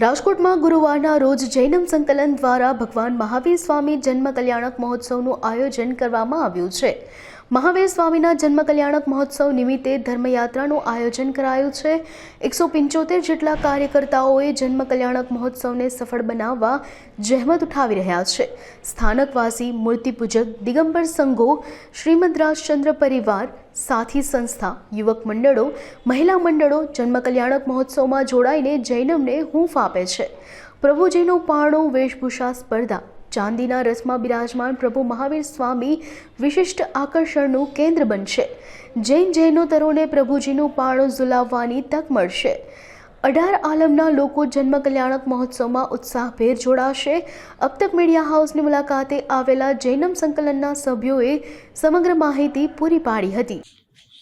રાજકોટમાં ગુરુવારના રોજ જૈનમ સંકલન દ્વારા ભગવાન મહાવીર સ્વામી જન્મ કલ્યાણક મહોત્સવનું આયોજન કરવામાં આવ્યું છે. મહાવીર સ્વામીના જન્મ કલ્યાણક મહોત્સવ નિમિત્તે ધર્મયાત્રાનું આયોજન કરાયું છે. એકસો પંચોતેર જેટલા કાર્યકર્તાઓએ જન્મ કલ્યાણક મહોત્સવને સફળ બનાવવા જહેમત ઉઠાવી રહ્યા છે. સ્થાનકવાસી, મૂર્તિપૂજક, દિગંબર સંઘો શ્રીમદ રાજચંદ્ર પરિવાર, સાથી સંસ્થા, યુવક મંડળો, મહિલા મંડળો જન્મ કલ્યાણક મહોત્સવમાં જોડાઈને જૈનમને હૂંફ આપે છે. પ્રભુજીનો પાણો વેશભૂષા સ્પર્ધા ચાંદીના રસમાં બિરાજમાન પ્રભુ મહાવીર સ્વામી વિશિષ્ટ આકર્ષણનું કેન્દ્ર બનશે. જૈન જૈનોતરોને પ્રભુજીનું પાણું ઝુલાવવાની તક મળશે. અઢાર આલમના લોકો જન્મ કલ્યાણક મહોત્સવમાં ઉત્સાહભેર જોડાશે. અબતક મીડિયા હાઉસની મુલાકાતે આવેલા જૈનમ સંકલનના સભ્યોએ સમગ્ર માહિતી પૂરી પાડી હતી.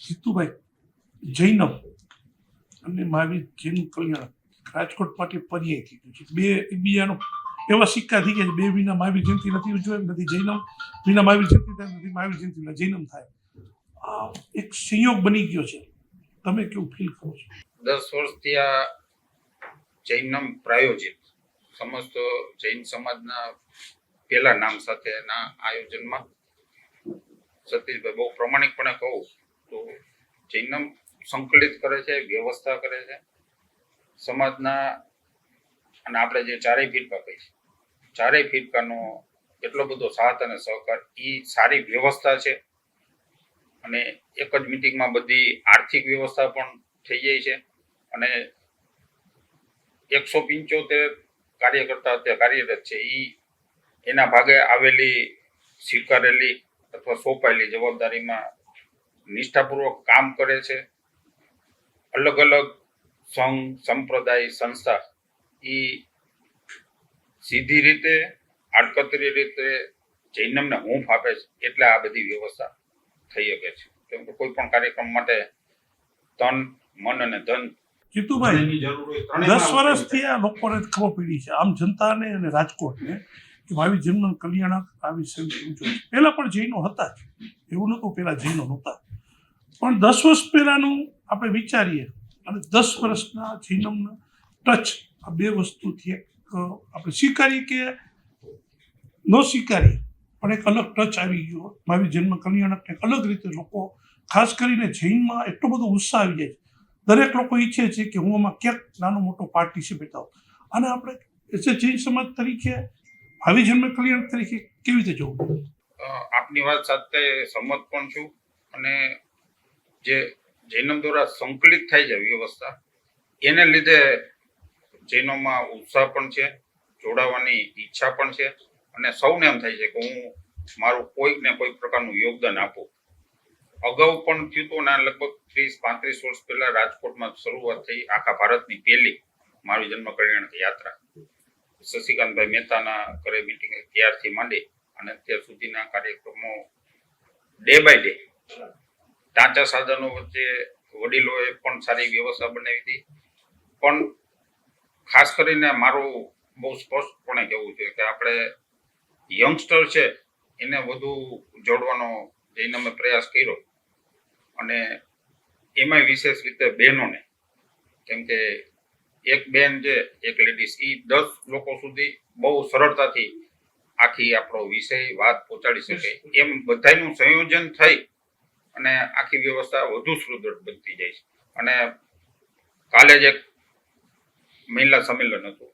સિત્તુભાઈ જૈનમ અને મહાવીર જૈન કલ્યાણ રાજકોટ માટે પર્યાય થઈ છે. બે એકબીજાનો એવા સિક્કા થઈ ગયા બે વિના મહાવીર જયંતિ નથી ઉજવાય, નથી જૈનમ. વિના મહાવીર જયંતિ થાય, નથી મહાવીર જયંતિ જૈનમ થાય. એક સંયોગ બની ગયો છે. તમે કેવું ફીલ કરો છો? દસ વર્ષથી આ જૈનમ પ્રાયોજિત. સમસ્ત જૈન સમાજના પહેલા નામ સાથેના આયોજનમાં સતીશભાઈ, બહુ પ્રમાણિકપણે કહું તો જૈનમ સંકલિત કરે છે, વ્યવસ્થા કરે છે. સમાજના અને આપણે જે ચારેય ફિરકા કહી છે. ચારેય ફિરકાનો એટલો બધો સાથ અને સહકાર એ સારી વ્યવસ્થા છે. અને એક જ મિટિંગમાં બધી આર્થિક વ્યવસ્થા પણ થઈ જાય છે. અને એકસો પંચોતેર કાર્યકર્તા અત્યારે કાર્યરત છે. એ એના ભાગે આવેલી, સ્વીકારેલી અથવા સોંપાયેલી જવાબદારીમાં નિષ્ઠાપૂર્વક કામ કરે છે. અલગ અલગ સંઘ, સંપ્રદાય, સંસ્થા એ સીધી રીતે આડકતરી રીતે જૈનમને હૂંફ આપે છે એટલે આ બધી વ્યવસ્થા થઈ શકે છે. કેમ કે કોઈ પણ કાર્યક્રમ માટે તન મન અને ધન જીતુભાઈ જરૂર હોય ત્રણેયમાં દસ વર્ષથી આ લોકોને ખબર પડી છે આમ જનતાને અને રાજકોટને કે ભાવી જન્મ કલ્યાણક આવી પહેલા પણ જૈનો હતા જ એવું નહોતું પહેલા જૈનો નહોતા. પણ દસ વર્ષ પહેલાનું આપણે વિચારીએ અને દસ વર્ષના જૈનમના ટચ આ બે વસ્તુથી એક આપણે સ્વીકારી કે ન સ્વીકારી પણ એક અલગ ટચ આવી ગયો. મારી જન્મ કલ્યાણકને એક અલગ રીતે લોકો, ખાસ કરીને જૈનમાં એટલો બધો ઉત્સાહ આવી જાય છે. દરેક લોકો ઈચ્છે છે કે હું આમાં ક્યાંક નાનો મોટો પાર્ટિસિપેટ આવું અને આપણે એઝ એ જૈન સમાજ તરીકે, ભાવિ જન્મ કલ્યાણ તરીકે કેવી રીતે જોવું? આપની વાત સાથે સંમત પણ છું. અને જે જૈનમ દ્વારા સંકલિત થાય છે વ્યવસ્થા, એને લીધે જૈનોમાં ઉત્સાહ પણ છે, જોડાવાની ઈચ્છા પણ છે અને સૌને એમ થાય છે કે હું મારું કોઈક ને કોઈક પ્રકારનું યોગદાન આપું. અગાઉ પણ થયું હતું અને લગભગ ત્રીસ, પાંત્રીસ વર્ષ પહેલા રાજકોટમાં શરૂઆત થઈ આખા ભારતની પહેલી મારી જન્મ કલ્યાણ યાત્રા. શશિકાંતભાઈ મહેતાના ઘરે મિટિંગ ત્યારથી માંડી અને અત્યાર સુધીના કાર્યક્રમો ડે બાય ડે ટાંચા સાધનો વચ્ચે વડીલોએ પણ સારી વ્યવસ્થા બનાવી હતી. પણ ખાસ કરીને મારું બહુ સ્પષ્ટપણે કહેવું છે કે આપણે યંગસ્ટર છે, એને વધુ જોડવાનો જઈને અમે પ્રયાસ કર્યો. અને એમાંય વિશેષ રીતે બહેનોને, કેમ કે એક બેન છે, એક લેડીઝ એ દસ લોકો સુધી બહુ સરળતાથી આખી આપણો વિષય, વાત પહોંચાડી શકે. એમ બધાયનું સંયોજન થઈ અને આખી વ્યવસ્થા વધુ સુદૃઢ બનતી જાય છે. અને કાલે જ એક મહિલા સંમેલન હતું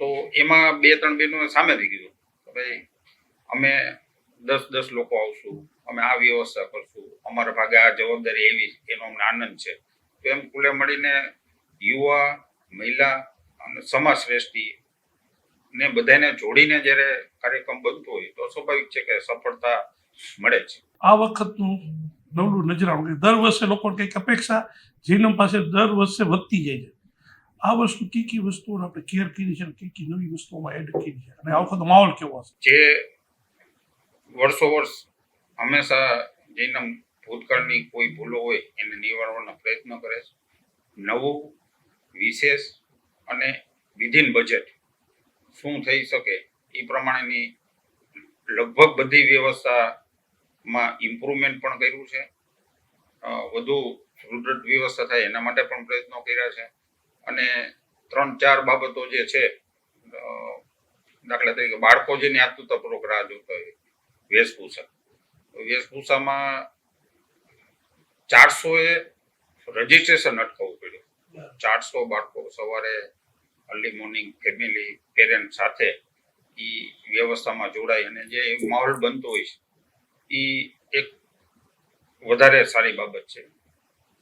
તો એમાં બે ત્રણ બહેનોએ સામેથી કીધું કે ભાઈ, અમે દસ દસ લોકો આવશું, અમે આ વ્યવસ્થા કરશું, અમારા ભાગે આ જવાબદારી એવી એનો અમને આનંદ છે. તો એમ કુલે મળીને યુવા, મહિલા અને સમાજ શ્રેષ્ઠિ ને બધાને જોડીને જ્યારે કાર્યક્રમ બનતો હોય, તો સ્વાભાવિક છે કે સફળતા મળે છે. આ વખતનું નવલું નજરાણું દર વર્ષે લોકોને કંઈક અપેક્ષા જૈનમ પાસે દર વર્ષે વધતી જાય છે. આ વસ્તુ કઈ કઈ વસ્તુઓને આપણે કેર કરી છે અને કઈ કઈ નવી વસ્તુઓમાં એડ કરી છે અને આ વખત માહોલ કેવો હશે? જે વર્ષો વર્ષ હંમેશા જેના ભૂતકાળની કોઈ ભૂલો હોય એને નિવારવાનો પ્રયત્ન કરે છે. નવું, વિશેષ અને વિધિન બજેટ શું થઈ શકે એ પ્રમાણેની લગભગ બધી વ્યવસ્થામાં ઇમ્પ્રુવમેન્ટ પણ કર્યું છે. વધુ સુદૃઢ વ્યવસ્થા થાય એના માટે પણ પ્રયત્નો કર્યા છે. અને ત્રણ ચાર બાબતો જે છે દાખલા તરીકે બાળકો જે આતુરતાપૂર્વક રાહ જોતા હોય, વેશભૂષા. વેશભૂષામાં ચારસો એ રજીસ્ટ્રેશન અટકાવવું પડ્યું. ચારસો બાળકો સવારે અર્લી મોર્નિંગ ફેમિલી પેરેન્ટ સાથે એ વ્યવસ્થામાં જોડાય અને જે માહોલ બનતો હોય છે એ એક વધારે સારી બાબત છે.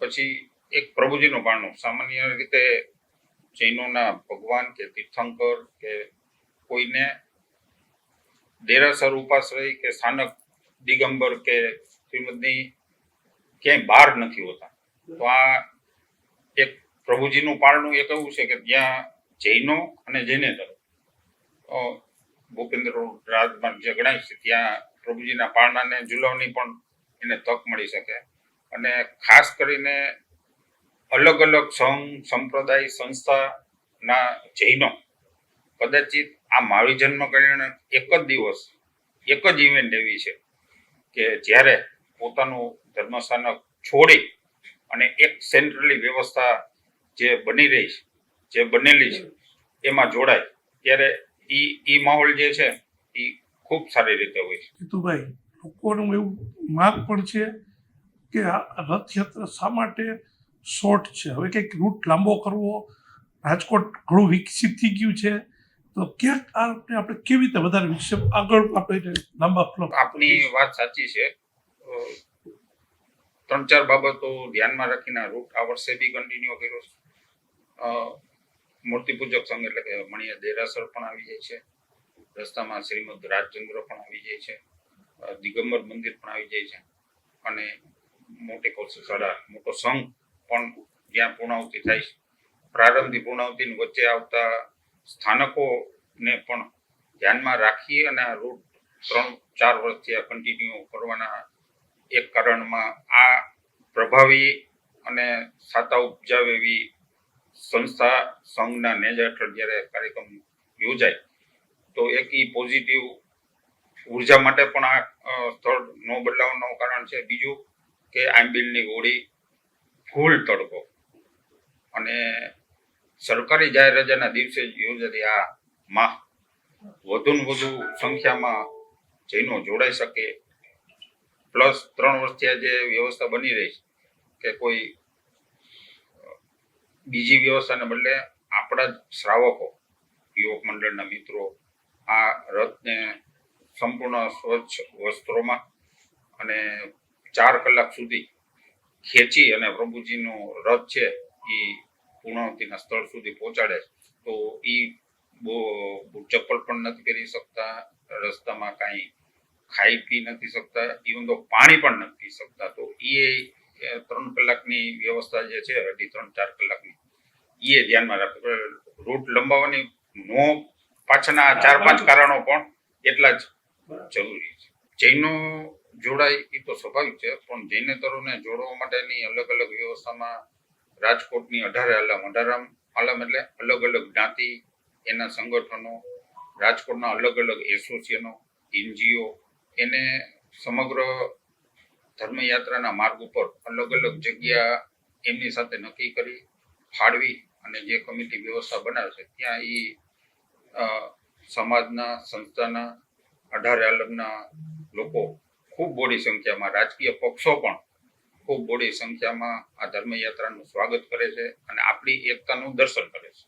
પછી એક પ્રભુજીનું પારણું સામાન્ય રીતે જૈનોના ભગવાન કે તીર્થંકર કે કોઈને દેરાસર ઉપાશ્રય કે સ્થાનક દિગંબર કે શ્રીમદની ક્યાંય બહાર નથી હોતા. તો આ એક પ્રભુજીનું પારણું એક એવું છે કે જ્યાં જૈનો અને જૈનેતર. ભૂપેન્દ્ર રાજમાં જે ગણાય છે, ત્યાં પ્રભુજીના પારણાને ઝુલાવવાની પણ એને તક મળી શકે. અને ખાસ કરીને અલગ અલગ સંઘ, સંપ્રદાય, સંસ્થાના જૈનો કદાચિત આ માવી જન્મ કલ્યાણ એક જ દિવસ, એક જ ઇવેન્ટ એવી છે કે જ્યારે પોતાનું ધર્મસ્થાનક છોડી અને એક સેન્ટ્રલી વ્યવસ્થા જે બની રહી છે, જે બનેલી છે, એમાં જોડાય, ત્યારે ઈ ઈ માહોલ જે છે એ ખૂબ સારી રીતે હોય છે. જીતુભાઈ લોકોનું એવું માગ પણ છે કે આ રથયાત્રા શા માટે શોર્ટ છે. હવે કંઈક રૂટ લાંબો કરવો, રાજકોટ ઘણું વિકસિત થઈ ગયું છે. તો ક્યાંક આપણે આપણે કેવી રીતે વધારે વિકસિત, આગળ આપણે લાંબા આપની વાત સાચી છે. ત્રણ ચાર બાબતો ધ્યાનમાં રાખીને રૂટ આ વર્ષે બી કન્ટિન્યુ કર્યો છે. મૂર્તિ પૂજક સંઘ એટલે કે મણિયા દેરાસર પણ આવી જાય છે. રસ્તામાં શ્રીમદ રાજચંદ્ર પણ આવી જાય છે. દિગંબર મંદિર પણ આવી જાય છે. અને મોટી કૌશલશાળા મોટો સંઘ પણ જ્યાં પૂર્ણાહુતિ થાય છે. પ્રારંભથી પૂર્ણાહુતિની વચ્ચે આવતા સ્થાનકોને પણ ધ્યાનમાં રાખી અને આ રૂટ ત્રણ, ચાર વર્ષથી આ કન્ટિન્યુ કરવાના એક કારણમાં આ પ્રભાવી અને સાતા ઉપજાવે એવી સંસ્થા, સંઘના નેજા હેઠળ જ્યારે કાર્યક્રમ યોજાય, તો એક ઈ પોઝિટિવ ઊર્જા માટે પણ આ સ્થળ ન બદલાવવાનું કારણ છે. બીજું કે આંબિલની હોળી ફૂલ તડકો. અને સરકારી જાહેર રજાના દિવસે યોજાતી આ માં વધુ ને વધુ સંખ્યામાં જૈનો જોડાઈ શકે. પ્લસ ત્રણ વર્ષથી આ જે વ્યવસ્થા બની રહી છે કે કોઈ બીજી વ્યવસ્થાને બદલે આપણા જ શ્રાવકો, યુવક મંડળના મિત્રો આ રથને સંપૂર્ણ સ્વચ્છ વસ્ત્રોમાં અને ચાર કલાક સુધી ખેંચી અને પ્રભુજીનો રથ છે એ પૂર્ણાવતીના સ્થળ સુધી પહોંચાડે તો એ બહુ ચપ્પલ પણ નથી પહેરી શકતા રસ્તામાં કાંઈ ખાઈ પી નથી શકતા ઇવન તો પાણી પણ નથી પી શકતા. તો એ ત્રણ કલાકની વ્યવસ્થા જે છે અઢી ત્રણ ચાર કલાકની એ ધ્યાનમાં રાખવું રૂટ લંબાવવાની નો પાછળના ચાર પાંચ કારણો પણ એટલા જ જરૂરી છે. જૈનો જોડાય એ તો સ્વાભાવિક છે, પણ જૈનેતરોને જોડવા માટેની અલગ અલગ વ્યવસ્થામાં રાજકોટની અઢારે આલમ, અઢારમ આલમ એટલે અલગ અલગ જ્ઞાતિ, એના સંગઠનો, રાજકોટના અલગ અલગ એસોસિએશનો, એનજીઓ, એને સમગ્ર ધર્મયાત્રાના માર્ગ ઉપર અલગ અલગ જગ્યા એમની સાથે નક્કી કરી, ફાળવી અને જે કમિટી વ્યવસ્થા બનાવે છે ત્યાં એ સમાજના, સંસ્થાના અઢારે આલમના લોકો ખૂબ મોટી સંખ્યામાં રાજકીય પક્ષો પણ ખૂબ મોટી સંખ્યામાં આ ધર્મયાત્રાનું સ્વાગત કરે છે અને આપણી એકતાનું દર્શન કરે છે.